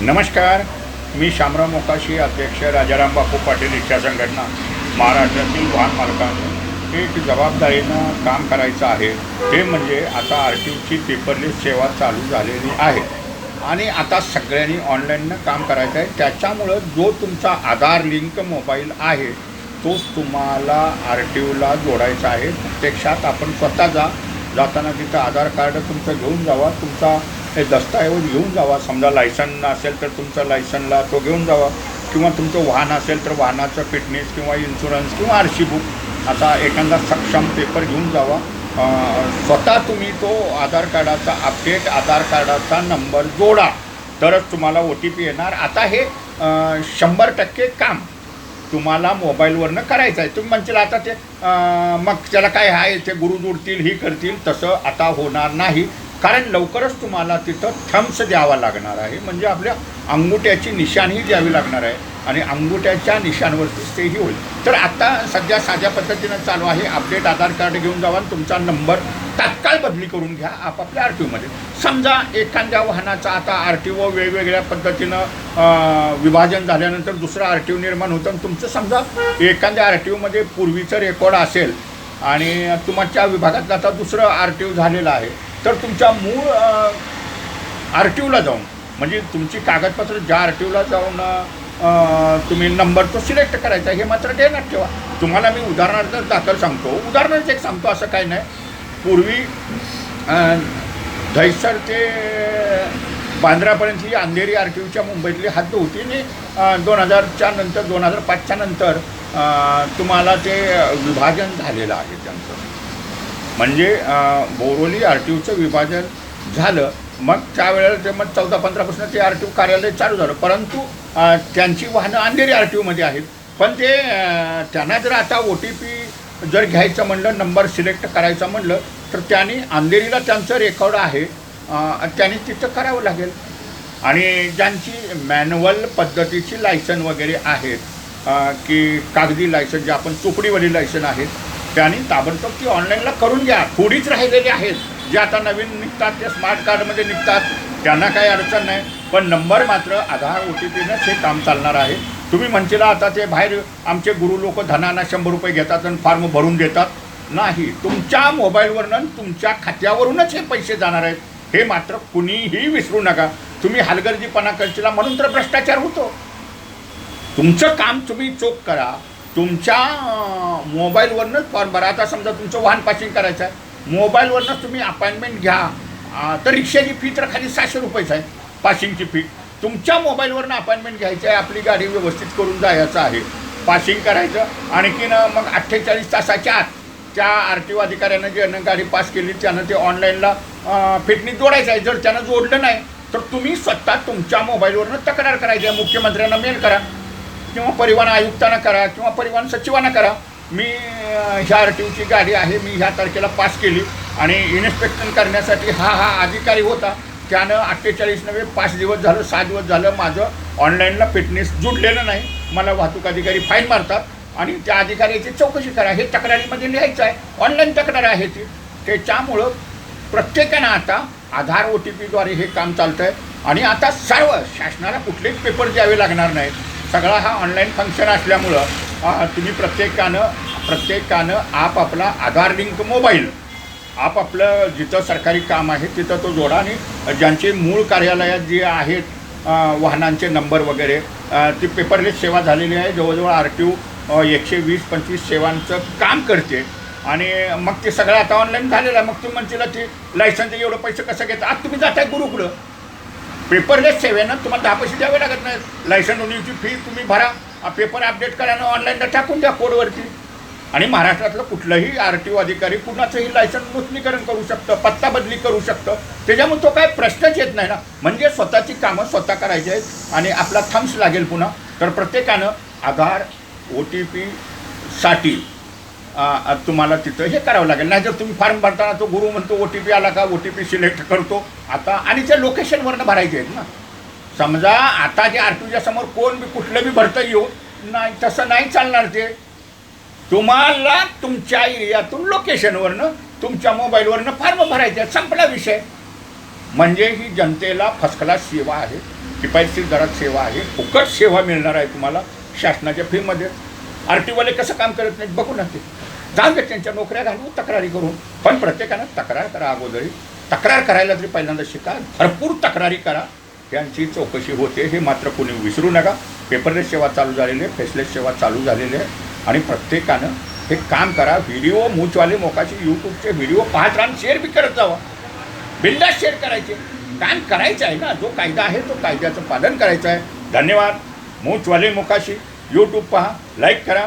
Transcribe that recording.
नमस्कार मी शामराव मोकाशी अध्यक्ष राजाराम बापू पाटील इच्छा संघटना महाराष्ट्रातील वाहन मालकांनी एक जबाबदारीनं काम करायचं आहे. ते म्हणजे आता आर टी ओची पेपरलेस सेवा चालू झालेली आहे. आणि आता सगळ्यांनी ऑनलाईननं काम करायचं आहे. त्याच्यामुळं जो तुमचा आधार लिंक मोबाईल आहे तोच तुम्हाला आर टी ओला जोडायचा आहे. प्रत्यक्षात आपण स्वतः जा जाताना तिथं आधार कार्ड तुमचं घेऊन जावा. तुमचा हे दस्तऐवज हो, घेऊन जावा. समजा लायसन असेल तर तुमचा लायसनला तो घेऊन जावा. किंवा तुमचं वाहन असेल तर वाहनाचं फिटनेस किंवा इन्शुरन्स किंवा आर सी बुक असा एखादा सक्षम पेपर घेऊन जावा. स्वतः तुम्ही तो आधार कार्डाचा अपडेट आधार कार्डाचा नंबर जोडा. तरच तुम्हाला ओ टी पी येणार. आता हे शंभर टक्के काम तुम्हाला मोबाईलवरनं करायचं आहे. तुम्ही म्हणतील आता ते मग त्याला काय आहे ते गुरु जोडतील ही करतील तसं आता होणार नाही. कारण लवकरच तुम्हाला तिथं थम्स द्यावा लागणार आहे. म्हणजे आपल्या अंगुठ्याची निशाणही द्यावी लागणार आहे आणि अंगुठ्याच्या निशाणवरतीच तेही होईल. तर आता सध्या साध्या पद्धतीनं चालू आहे. अपडेट आधार कार्ड घेऊन जावा आणि तुमचा नंबर तात्काळ बदली करून घ्या आपापल्या आर टी ओमध्ये समजा एखाद्या वाहनाचा आता आर टी ओ वेगवेगळ्या पद्धतीनं विभाजन झाल्यानंतर दुसरं आर टी ओ निर्माण होतं आणि तुमचं समजा एखाद्या आर टी ओमध्ये पूर्वीचं रेकॉर्ड असेल आणि तुमच्या विभागात आता दुसरं आर टी ओ झालेलं आहे. तर तुमच्या मूळ आर टी ओला जाऊन म्हणजे तुमची कागदपत्र ज्या आर टी ओला जाऊन तुम्ही नंबर तो सिलेक्ट करायचा हे मात्र देण्यात ठेवा. तुम्हाला मी उदाहरणार्थ दाखल सांगतो. उदाहरणार्थ एक सांगतो असं काही नाही. पूर्वी दहिसर ते बांद्रापर्यंत ही अंधेरी आर टी ओच्या मुंबईतली हद्द होती आणि दोन हजारच्या नंतर दोन हजार पाचच्या नंतर तुम्हाला ते विभाजन झालेलं आहे त्यांचं. म्हणजे बोरोली आर टी ओचं विभाजन झालं मग त्यावेळेला ते मग चौदा पंधरापासून ते आर टी ओ कार्यालय चालू झालं. परंतु त्यांची वाहनं अंधेरी आर टी ओमध्ये आहेत. पण ते त्यांना जर आता ओ टी पी जर घ्यायचं म्हणलं नंबर सिलेक्ट करायचा म्हणलं तर त्यांनी अंधेरीला त्यांचं रेकॉर्ड आहे. त्यांनी तिथं करावं लागेल. आणि ज्यांची मॅन्युअल पद्धतीची लायसन वगैरे आहेत की कागदी लायसन जे आपण चोपडीवरील लायसन आहेत त्यांनी ताबडतोब ती ऑनलाईनला करून घ्या. थोडीच राहिलेली आहेत. जे आता नवीन निघतात ते स्मार्ट कार्डमध्ये निघतात. त्यांना काही अडचण नाही. पण नंबर मात्र आधार ओ टी पीनंच हे काम चालणार आहे. तुम्ही म्हणशील आता ते बाहेर आमचे गुरु लोक धनाना शंभर रुपये घेतात आणि फॉर्म भरून देतात. नाही. तुमच्या मोबाईलवरनं तुमच्या खात्यावरूनच हे पैसे जाणार आहेत. हे मात्र कुणीही विसरू नका. तुम्ही हलगर्जीपणा करशीला म्हणून तर भ्रष्टाचार होतो. तुमचं काम तुम्ही चोख करा. तुमच्या मोबाईलवरूनच मोबाईलवरनंच फॉर्म भरा. आता समजा तुमचं वाहन पासिंग करायचं आहे. मोबाईलवरनंच तुम्ही अपॉइंटमेंट घ्या. तर रिक्षाची फी तर खाली सहाशे रुपयेच आहे पासिंगची फी तुमच्या मोबाईलवरनं अपॉइंटमेंट घ्यायची आहे आपली गाडी व्यवस्थित करून जायचं आहे. पासिंग करायचं. आणखीन मग अठ्ठेचाळीस तासाच्या आत त्या आर टी ओ अधिकाऱ्यानं ज्यानं गाडी पास केली त्यानं ते ऑनलाईनला फिटनेस जोडायचं आहे. जर त्यानं जोडलं नाही तर तुम्ही स्वतः तुमच्या मोबाईलवरनं तक्रार करायची आहे. मुख्यमंत्र्यांना मेल करा. किंवा परिवहन आयुक्तांना करा किंवा परिवहन सचिवांना करा. मी ह्या आर टी ओची गाडी आहे मी ह्या तारखेला पास केली आणि इन्स्पेक्शन करण्यासाठी हा हा अधिकारी होता. त्यानं अठ्ठेचाळीस नव्हे पाच दिवस झालं सहा दिवस झालं माझं ऑनलाईनला फिटनेस जुडलेलं नाही. मला वाहतूक अधिकारी फाईन मारतात आणि त्या अधिकाऱ्याची चौकशी करा. हे तक्रारीमध्ये लिहायचं आहे. ऑनलाईन तक्रार आहे ती. त्याच्यामुळं प्रत्येकानं आता आधार ओ टी पीद्वारे हे काम चालतं आहे आणि आता सर्व शासनाला कुठलेच पेपर द्यावे लागणार नाहीत. सगळा हा ऑनलाईन फंक्शन असल्यामुळं तुम्ही प्रत्येकानं प्रत्येकानं आपापला आधार लिंक मोबाईल आपापलं जिथं सरकारी काम आहे तिथं तो जोडा आणि ज्यांचे मूळ कार्यालयात जे आहेत वाहनांचे नंबर वगैरे ती पेपरलेस सेवा झालेली आहे. जवळजवळ आर टी ओ एकशे वीस पंचवीस सेवांचं काम करते. आणि मग ते सगळं आता ऑनलाईन झालेलं आहे. मग तुम्ही म्हणतील ते लायसनचे एवढं पैसे कसं घेतात आज तुम्ही जाताय गुरुकडं पेपरलेस सेवेनं तुम्हाला दहा पैसे द्यावे लागत नाही लायसन होण्याची फी तुम्ही भरा. पेपर अपडेट करा आणि ऑनलाईनला टाकून द्या कोडवरती आणि महाराष्ट्रातलं कुठलंही आर टी ओ अधिकारी कुणाचंही लायसन नूतनीकरण करू शकतं पत्ता बदली करू शकतं. त्याच्यामुळे तो काय प्रश्नच येत नाही ना. म्हणजे स्वतःची कामं स्वतः करायची आहेत आणि आपला थम्स लागेल पुन्हा. तर प्रत्येकानं आधार ओ टी पीसाठी तुम्हाला तिथं हे करावं लागेल. नाही जर तुम्ही फॉर्म भरताना तो गुरु म्हणतो ओ टी पी आला का? ओ टी पी सिलेक्ट करतो. आता आणि त्या लोकेशनवरनं भरायचे आहेत ना. समजा आता जे आर टीच्या समोर कोण बी कुठलं बी भरता येऊ नाही तसं नाही चालणार ते. तुम्हाला तुमच्या एरियातून लोकेशनवरनं तुमच्या मोबाईलवरनं फॉर्म भरायचे आहेत. संपला विषय. म्हणजे ही जनतेला फर्स्ट क्लास सेवा आहे. किफायतशीर दरात सेवा आहे. फुकट सेवा मिळणार आहे तुम्हाला शासनाच्या फीमध्ये आर टीवाले कसं काम करत नाहीत? बघू ना ते. जाऊन त्यांच्या नोकऱ्या घालू तक्रारी करून. पण प्रत्येकानं तक्रार करा अगोदरी. तक्रार करायला तरी पहिल्यांदा शिका भरपूर तक्रारी करा. त्यांची चौकशी होते हे मात्र कोणी विसरू नका. पेपरलेस सेवा चालू झालेली आहे फेसलेस सेवा चालू झालेली आहे. आणि प्रत्येकानं हे काम करा. व्हिडिओ मूचवाले मोकाचे यूट्यूबचे व्हिडिओ पाहत राहून शेअर बी करत जावा. बिंदास शेअर करायचे. काम करायचं आहे ना. जो कायदा आहे तो कायद्याचं पालन करायचं आहे. धन्यवाद. मूचवाले मोकाशी यूट्यूब पहा लाईक करा.